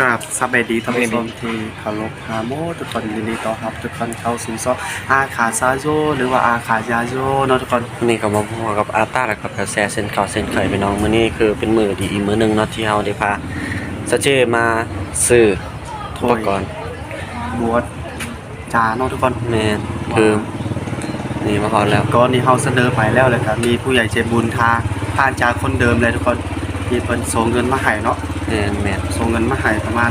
กราบสบายดีท่านผู้ชมที่เคารพฮาโมทุกคนยินดีต้อนรับทุกคนเข้าสู่ซออาคาซาโยหรือว่าอาคายาโยเนาะทุกคนวันนี้ก็มาพบกับอาต้าแล้วกับกระแสเส้นเก่าเส้นเคยไปน้องมื้อนี้คือเป็นมือดีอีกมื้อหนึงเนาะที่เฮาได้พาสเจมาซื้ออุปกรณ์บวชจาเนาะทุกคนแม่นคือนี่มาพอแล้วก็นี่เฮาเสนอไปแล้วเลยครับมีผู้ใหญ่ใจบุญทาผ่านจากคนเดิมเลยทุกคนมีเพิ่นส่งเงินมาให้เนาะ แม่นแม่นส่งเงินมาให้ประมาณ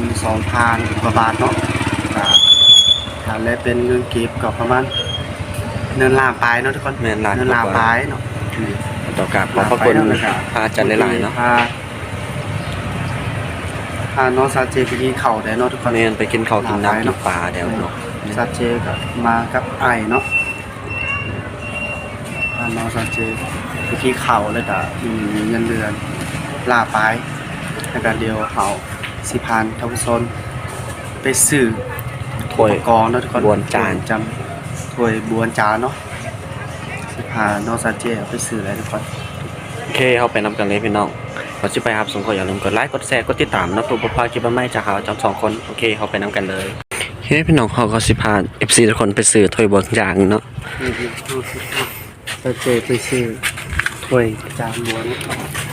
2,000กว่าบาทเนาะอ่าถ้าและเป็นเงินกีบก็ประมาณเงินล้านปลายเนาะทุกคนแม่นหลายเงินล้านปลายเนาะอืมต่อกราบขอบพระคุณพระอาจารย์หลายๆเนาะพาพาน้องซาเจไปกินข้าวได้เนาะทุกคนแม่นไปกินข้าวกินน้ำกินปลาเดี๋ยวเนาะซาเจกับมากับไอ้เนาะพาน้องซาเจไปกินข้าวแล้วก็อืมมีเงินเดือนลาไป แล้วก็เดียวเขาสิพานทาวซนไปซื้อถ้วยกองเนาะทุกคนบวนจาน จำถ้วยบวนจานเนาะสิพาน้องซาเจเอาไปซื้ออะไรทุกคนโอเคเฮาไปนํกันเลยพี่น้องก่อนสิไปครับสงขออย่าลืมกดไลค์ กดแชร์ กดติดตามเนาะเพื่อบ่พลาดคลิปใหม่ๆจากเราจำสองคน โอเคเฮาไปนํกันเลยโอเคพี่น้องเฮาก็สิพา FC ทุกคนไปซื้อถ้วยบวงจางเนาะซาเจไปซื้อถ้วยจานบวนเนาะ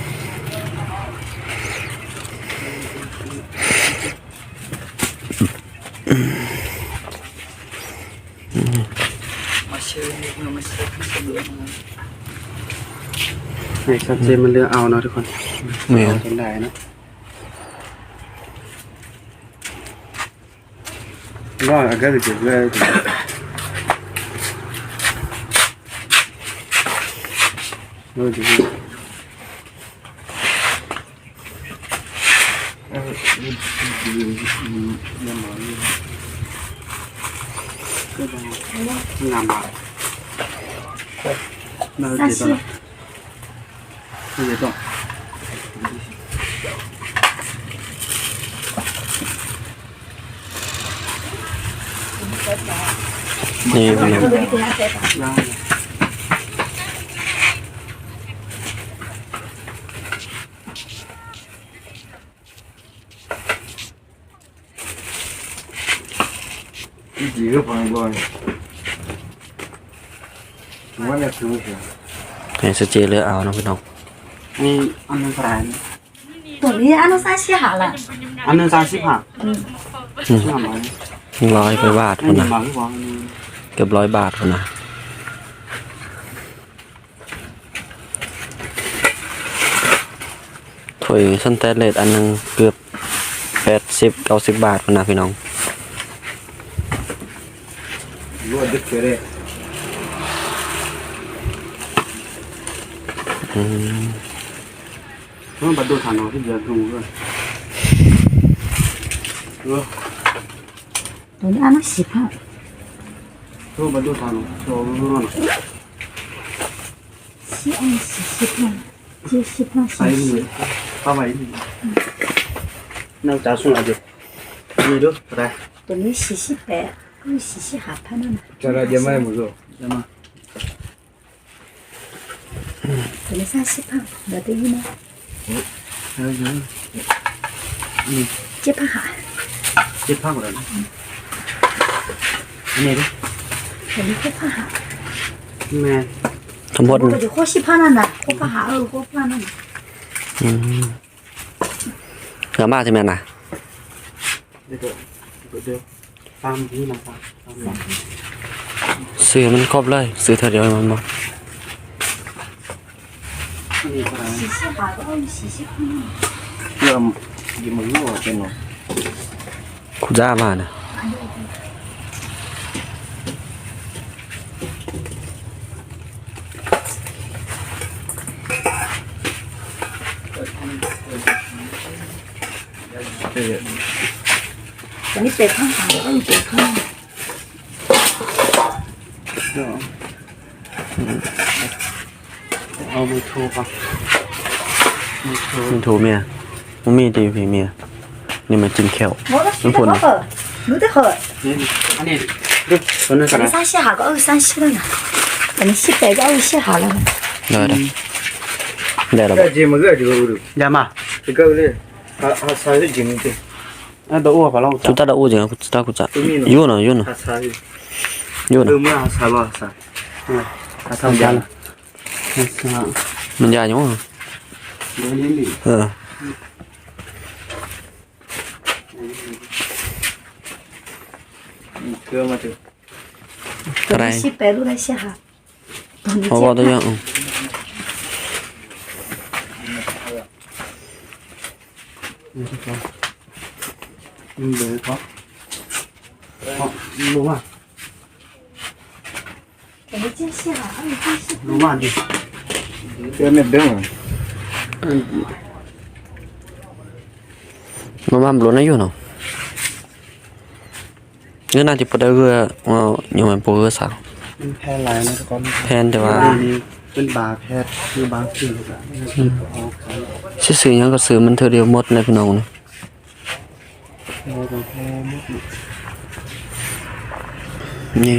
นี่ครับเจมันเลือกเอาเนาะทุกคนแม่นเอาจนได้เนาะว่าอาก็จะเลือกเลือกดีงามมาก 那是解冻谢谢这个账号嗯几个房子多少 ถือว่าเนี่ถือเห็นแผงสเจเลยเอาเนาะพี่น้องมีอันนึงกระไตัวนี้อันนึงสามสิบห้าละอันนึงสามสิบห้าอืมร้อยไปบาทคนนะเกือบร้อยบาทคนนะถุยสันเตเลตอันนึงเกือบแปดสิบเก้าสิบบาทคนนะพี่น้องรวดดึกเลย มันบัดดูฐานออที่เดือดดูด้วยดูดูอันนั้นสิบห้าดูบัดดูฐานออกชอบดูนั่นสี่อันสี่สิบห้าสี่สิบห้าใส่เลยป้าไว้นั่งจ้าสุ่มอะไรนี่ดูอะไรตัวนี้สี่สิบแปดนี่สี่สิบห้าพันนั่นจะอะไรเยอะไหมมึงดูเยอะไาก ตัวละสามสิบห้าเดี๋ยวตีนมเออเออนี่เจ็บผ้าหะเจ็บผ้าหมดเลยอันนี้ดิอันนี้เจ็บผ้าหะแม่ทั้งหมดก็จะโคชิผ้านั่นน่ะโคผ้าหาเออโคผ้านั่นอืมเยอะมากใช่ไหมน่ะเดี๋ยวเดี๋ยวตามนี้นะตามซื้อมันครบเลย ซื้อเธอเดียวมันหมด เริ่มยิ้มือเป็นหนอคุจ้ามานะอันนี้เป็ดข้างหางเอ้ยเป็ดข้างเนาะ มือโทรป่ะมือโทร มันถูกเมียมันมีดีพี่เมียนี่มันจิ้มแคว 我都洗得好好，有的好， นี่อันนี้ดูตัวนึงกัน 懂你 นะ 三洗下个二三洗了呢，懂你洗白个二洗下了呢， ได้แล้วได้แล้ว 这姐妹个这个不够， ยามา 这个嘞，还还三十斤的， 那都我把老 จุดตาดาอูจังจุดตากูจะอยู่เนาะอยู่เนาะ 他参与， อยู่เนาะ 有没有啥吧啥？嗯，他参加了，那是啊， มัน 还行啊，蛮大牛啊。没年龄。嗯。嗯，哥嘛都。白鹭那些哈，都能见。嗯，嗯，好。好，你走吧。露来洗哈。等你 เพราะว่าตัวอย่างอืม 那这个，嗯，对，好，好，录完，等你先洗哈，你先洗。录完的，这没等。嗯， มันมันรู้นะอยู่เนาะเงินน่าจะปได้เรือว่าอยู่มันปเรือสัก มันแพ้ลายนะทุกคน แพนแต่ว่า มีเป็นบาแพทย์คือบาคือแบบนี้ออกกัน สิซื้อหยังก็ซื้อมันเท่าเดียวหมดเลยพี่น้องนี่ เราก็แพ้หมด นี่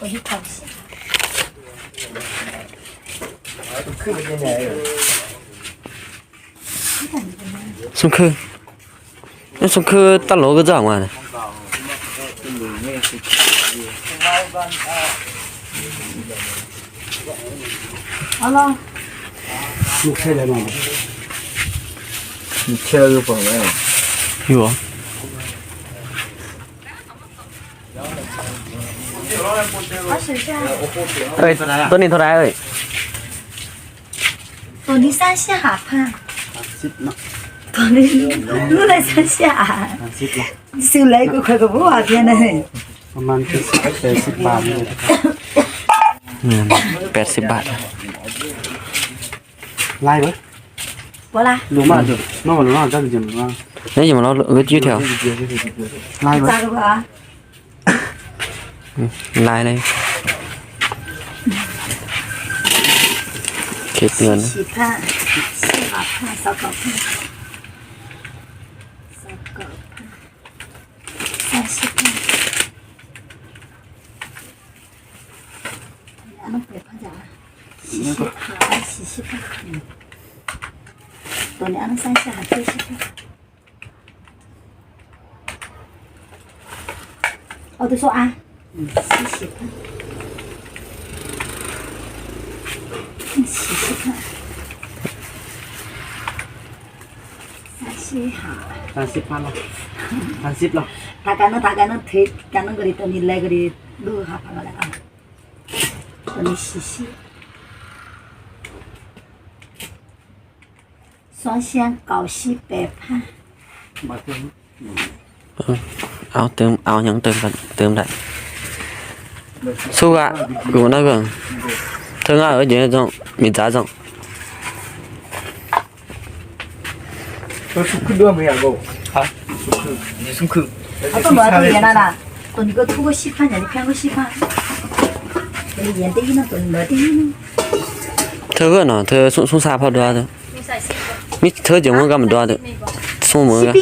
我去找一下。这现在有。送客那送客打楼个转弯呢好了。你开来吧你贴了个本来有啊。 เอ้ยตัวนี้เท่าไรเอ้ยตัวนี้สามสิบห้าพันสิบเนาะตัวนี้รู้เลยสามสิบห้าสิบละซื้อไรกูเคยกับพวกแค่นั้นประมาณเจ็ดสิบแปดสิบบาทเลยแปดสิบบาทไล่ไหมบ่ล่ะลงมาเด้อน้องมาลงมาจังจังมาเนี่ยอย่ามาเนาะเอ้ยยืดแถวไล่ไหมจ้าดูอ่ะ lại đây kết nguồn Tôi đã ăn sai sả chưa Ở tôi số A 시식 시식 สามสิบพันหรอสามสิบหรอ टाकानं टाकानं थेट त्यानं घरी तर निघलाय घरी दूर हा पाडाला आणि शिशी सोनशियान कावशी पेप हा เอาเติมเอายังเติมกันเติมได้ 出来，给我那个，真爱和杰种，你咋种？我出库都没养过。啊？你出库？他不买都严了啦，都你个土个稀饭，你偏个，你，都没。他饿了，他送送啥跑多少的？你他结婚干么多少的？送么个？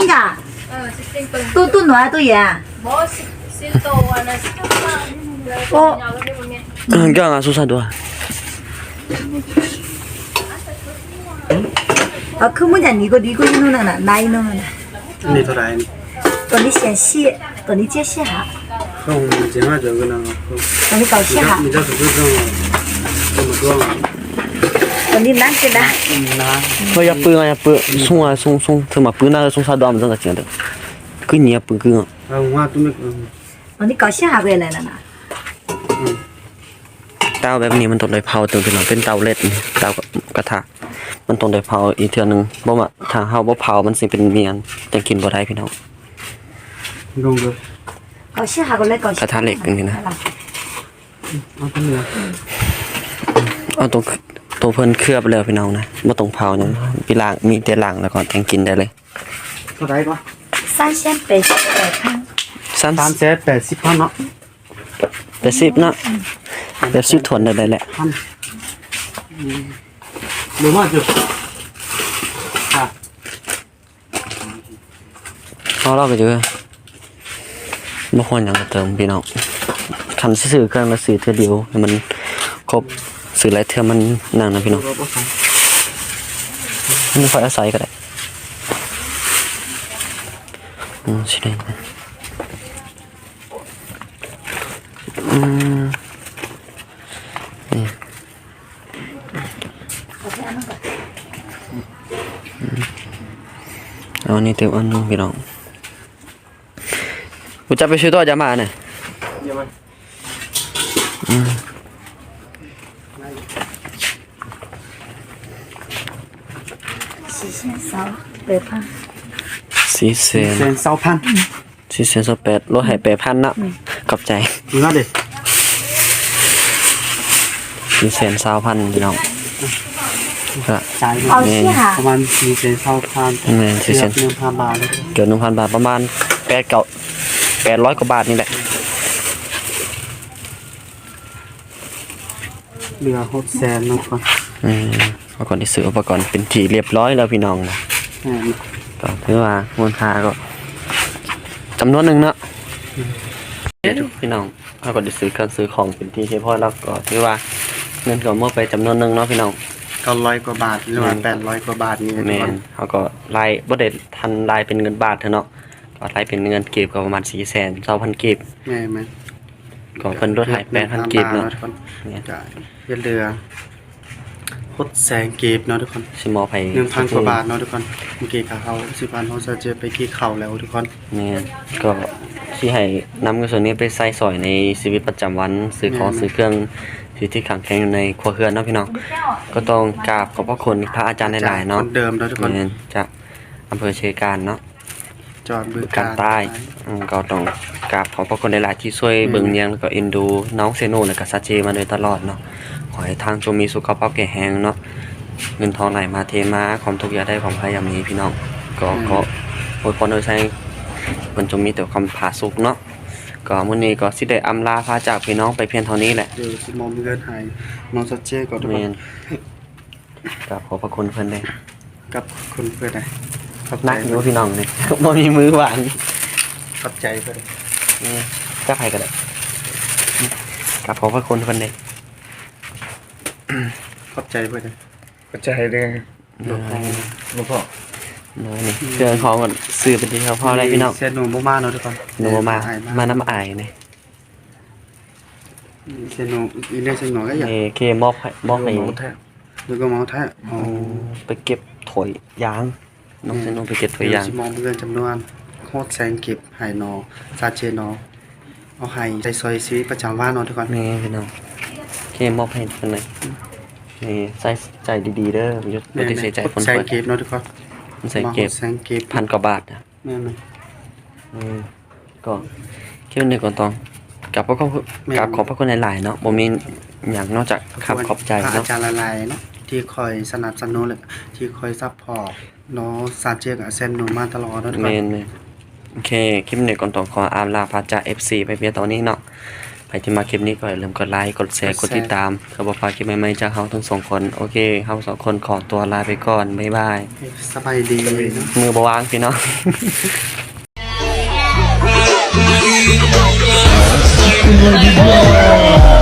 都都暖都严。Oh. Enggak, enggak susah dua. À, không muốn nhận đi có đi có đi luôn là này luôn là. Đi thôi này. Còn đi xem xe, còn đi chơi xe hả? Không, chỉ là chơi cái nào. Còn đi cầu xe hả? Mình ra thủ đô rồi, không một đua. Còn đi nát cái đá. Thôi, nhập bự này, nhập bự, sung à sung sung, thôi mà bự nào sung sao đo mà ra là chuyện được. Cứ nhẹ bự cứ. À, hoa tôi mới. Còn đi cầu xe hả về lại là nào? ตาแบบนี้มันต้องได้เผาตัวพี่น้องเป็นเตาเล็ดเตากระทะมันต้องได้เผาอีกเทื่อนึงบ่ว่าถ้าเฮาบ่เผามันสิเป็นเมียนจะกินบ่ได้พี่น้องดูเลยเอาชื่อหากันเลยก่อนกระทะเหล็กอย่งนี้นะเอาตรงนี้เอาตรงตัวเพิ่นเคลือบแล้วพี่น้องนะบ่ต้องเผาเนี่ยพี่ล้างมีแต่ล้างแล้วก่อนจังกินได้เลยเท่าไหร่ก็สามแสนแปดสิบแปดพันสามแสนแปดสิบพันเนาะแปดสิบเนาะ เดี๋ยวซื้อถวได้แหละหรือว่าจุดค่ะพอเราก็เจอบางคนอยางเติมพี่น้องทำซื้อเครื่องละสื่อเท่าเดียวมันครบสื่อหลายเท่ามันนั่งนะพี่น้องไม่ค่อยอาศัยก็ได้อืมใช่ไหมอืม อันนี้เทวันนึงพี่น้องกูจะไปซื้อตัวจะมาเนี่ยเะไหสี่แสนสองแปดพันสี่แสนเซนพันสี่แสนสองแปดรถให้แปดพันนะขอบใจดูน่าดิสี่แสนสองพันพี่น้อง ก็เอาเชี่ยประมาณสี่แสนเท่าพันเกือบหนึ่งพันบาทเลยเกือบหนึ่งพันบาทประมาณแปดเก่าแปดร้อยกว่าบาทนี่แหละเรือหกแสนเนาะครับอืมอุปกรณ์ที่ซื้ออุปกรณ์เป็นที่เรียบร้อยแล้วพี่น้องนะก่อก็ถือว่ามูลค่าก็จำนวนหนึ่งเนาะพี่น้องอุปกรณ์ที่ซื้อการซื้อของเป็นที่เรียบอแล้วก็ถือว่าเงินก็เมื่อไปจำนวนหนึ่งเนาะพี่น้อง ก็ร้อยกว่าบาทหรือว่าแปดร้อยกว่าบาทนี่แมทุกคนนเขาก็ไล่บ่ได้ทันไล่เป็นเงินบาทเถอะเนาะก็ไล่เป็นเงินเก็บก็ประมาณ4 0 0 0 0 0 2,000เก็บแม่ไหมก็เพิ่นลดให้8,000เก็บเนาะทุกคนเนี่ยจ่ายเงินเรือ หกแสนเก็บเนาะทุกคนสิมอบให้หนึ่งพันกว่าบาทเนาะทุกคนเมื่อกี้กับเขาสิบพันเขาจะเจอไปกี่เข่าแล้วทุกคนแม่นก็สิให้นำเงินส่วนนี้ไปใช้สอยในชีวิตประจำวันซื้อของซื้อเครื่องที่ที่ขังแข็งอยู่ในครัวเรือนเนาะพี่น้องก็ต้องกราบขอบพระคุณพระอาจารย์หลายๆเนาะคนเดิมเนาะทุกคนแม่นจากอำเภอเชยการเนาะจอดบึบึกกการใต้อืมก็ต้องกราบขอบพระคุณหลายๆที่ช่วยเบิ่งเลี้ยงแล้วก็เอ็นดูน้องเซโนและก็ซาเจมาโดยตลอดเนาะ ขอให้ทางจงมีสุขภาพแข็งแรงเนาะเงินทองไหลมาเทมาความทุกข์อย่าได้ความพยายามนี้พี่น้อง ก็ขออวยพรโดยใช้มันจงมีแต่ความผาสุกเนาะก็มื้อนี้ก็สิได้อำลาพาจากพี่น้องไปเพียงเท่านี้แหละเดี๋ยวสิมอมเงินหายน้องสัจเจก่อนทุกคแม่นนกราบขอบพระคุณเพิ่นเลยกับคุณเพื่อนนะขอบใจนักอยู่พี่น้องนี่บ่มีมือหวานขอบใจเพื่อนนี่ก็ใครก็ได้กราบขอบพระคุณเพิ่นเลย ขอบใจเพื่อนนะก็ใจเรื่องหลวงพ่อหลวงพ่อน้อยนี่เรื่องของก่อนซื้อเป็นที่เขาพ่อได้พี่น้องเสียหนุ่มบ่มาเนาะทุกคนหนูมาอายมาน้ำอายนี่เสียหนุ่มอีเนี่ยเสียหนุ่มก็อยากเอเคมอบให้มอบให้หลวงแท้แล้วก็เมาแท้อ๋อไปเก็บถอยยางน้องเซนโนไปเก็บถอยยางสิมอมเงินจำนวนโคตรแซงเก็บหายนอซาเจนอเอาให้ใจซอยชีวิตประจำวันเนาะทุกคนนี่พี่น้อง เคมอบให้เพิ่นเลยนี่ใส่ใจดีๆเด้อบ่ยุดบ่ได้เสียใจคนแซงเปิดเก็บเนาะทุกคนมันใส่เก็บแซงเก็บพันกว่าบาทนะแม่นไหมอืมก็คิดว่าในก่อนต้องกลับขอบคุณแม่นกลับขอบพระคุณหลายๆเนาะบ่มีหยังนอกจากคำขอบใจพระอาเนาะจารย์ละลายเนาะที่คอยสนับสนุนเลยที่คอยซัพพอร์ตเนาะซาเจกับเซนหนูมาตลอดเนาะทุกคเมนนเลยโอเค คลิปนี้ก่อนต้องขออามลาพาจาก FC ไปเพียงตอนนี้เนาะ ไปที่มาคลิปนี้ก็อย่าลืมกดไลค์กดแชร์กดติดตามเพื่อบ่พลาดคลิปใหม่ๆจากเฮาทั้งสองคนโอเคเฮาสองคนขอตัวลาไปก่อนบ๊ายบายสบายดีเนาะมือบ่วางพี่น้อง Lady Boy